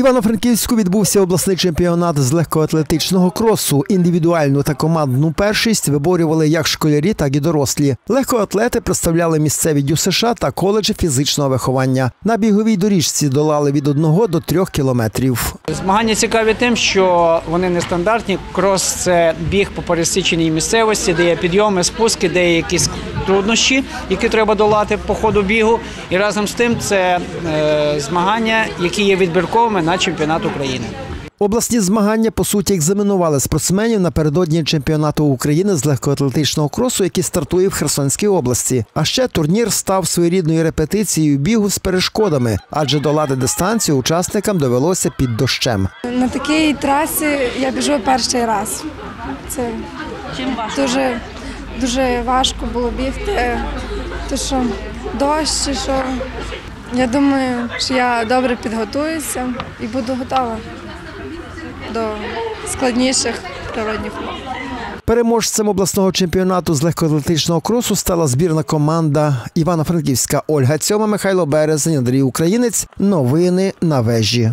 Івано-Франківську відбувся обласний чемпіонат з легкоатлетичного кросу. Індивідуальну та командну першість виборювали як школярі, так і дорослі. Легкоатлети представляли місцеві ДЮСШ та коледжі фізичного виховання. На біговій доріжці долали від 1 до 3 кілометрів. Змагання цікаві тим, що вони нестандартні. Крос це біг по пересіченій місцевості, де є підйоми, спуски, де є якісь труднощі, які треба долати по ходу бігу. І разом з тим це е, змагання, які є відбірковими на чемпіонат України. Обласні змагання по суті екзаменували спортсменів напередодні чемпіонату України з легкоатлетичного кросу, який стартує в Херсонській області. А ще турнір став своєрідною репетицією бігу з перешкодами, адже долати дистанцію учасникам довелося під дощем. На такій трасі я біжу перший раз. Це дуже, дуже важко було бігти, то що дощ, що. Я думаю, що я добре підготуюся і буду готова до складніших природних умов. Переможцем обласного чемпіонату з легкоатлетичного кросу стала збірна команда Івано-Франківська Ольга Цьома, Михайло Березень, Андрій Українець. Новини на вежі.